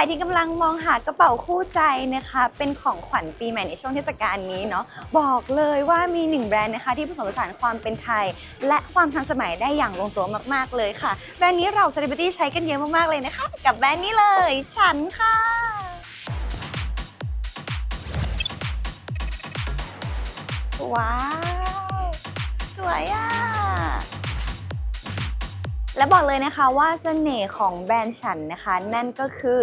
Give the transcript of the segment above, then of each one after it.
รที่กำลังมองหากระเป๋าคู่ใจนะคะ เป็นของขวัญปีใหม่ในช่วงเทศกาลนี้เนาะบอกเลยว่ามีหนึ่งแบรนด์นะคะที่ผสมผสานความเป็นไทย และความทันสมัยได้อย่างลงตัวมาก ๆ เลยค่ะ แบรนด์นี้เราเซเลบริตี้ใช้กันเยอะมากๆเลยนะคะ กับแบรนด์นี้เลย ฉันค่ะว้าว สวยอะ และบอกเลยนะคะว่าเสน่ห์ของแบรนด์ฉันนะคะ นั่นก็คือ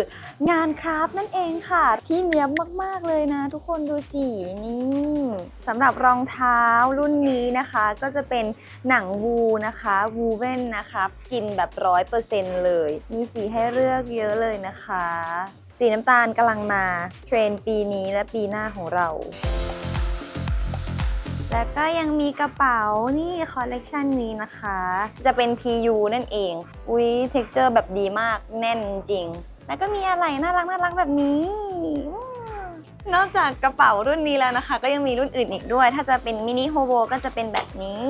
งานคราฟนั่นเองค่ะ ที่เนี้ยบมากๆเลยนะ ทุกคนดูสินี่สำหรับรองเท้ารุ่นนี้นะคะ ก็จะเป็นหนังวูนะคะวูเว่นนะคะสกินแบบร้อยเปอร์เซ็นต์เลย มีสีให้เลือกเยอะเลยนะคะ สีน้ำตาลกำลังมาเทรนปีนี้และปีหน้าของเรา แล้วก็ยังมีกระเป๋านี่คอลเลกชันนี้นะคะ จะเป็น PU นั่นเอง อุ้ยเท็กเจอร์แบบดีมากแน่นจริง แล้วก็มีอะไรน่ารักน่ารักแบบนี้นอกจากกระเป๋ารุ่นนี้แล้วนะคะ ก็ยังมีรุ่นอื่นอีกด้วย ถ้าจะเป็นมินิโฮโบก็จะเป็นแบบนี้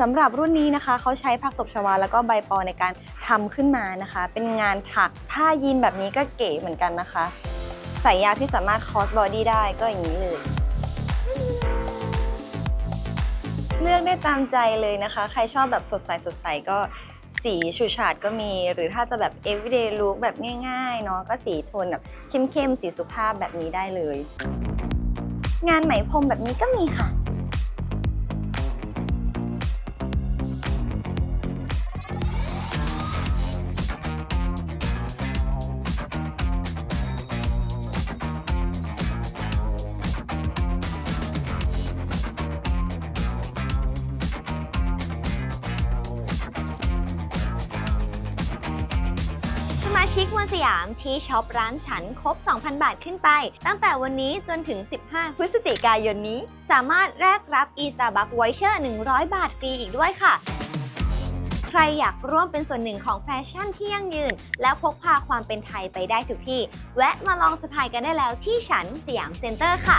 สำหรับรุ่นนี้นะคะเขาใช้ผักตบชวาแล้วก็ใบปอในการทำขึ้นมานะคะ เป็นงานถักผ้ายีนแบบนี้ก็เก๋เหมือนกันนะคะ ใส่ยาวที่สามารถคอสบอดี้ได้ก็อย่างนี้เลย อกได้ตามใจเลยนะคะ ใครชอบแบบสดใสสดใสก็สีฉูดฉาดก็มี หรือถ้าจะแบบ everyday look แบบง่ายๆเนาะก็สีโทนแบบเข้มๆ สีสุภาพแบบนี้ได้เลย งานไหมพรมแบบนี้ก็มีค่ะ ชิกมวลสยามที่ช็อปร้านฉันครบ 2,000 บาทขึ้นไป ตั้งแต่วันนี้จนถึง 15 พฤศจิกายนนี้ สามารถแลกรับ e-Starbucks Voucher 100 บาทฟรีอีกด้วยค่ะ ใครอยากร่วมเป็นส่วนหนึ่งของแฟชั่นที่ยั่งยืน และพกพาความเป็นไทยไปได้ทุกที่ แวะมาลองสะพายกันได้แล้วที่ฉันสยามเซ็นเตอร์ค่ะ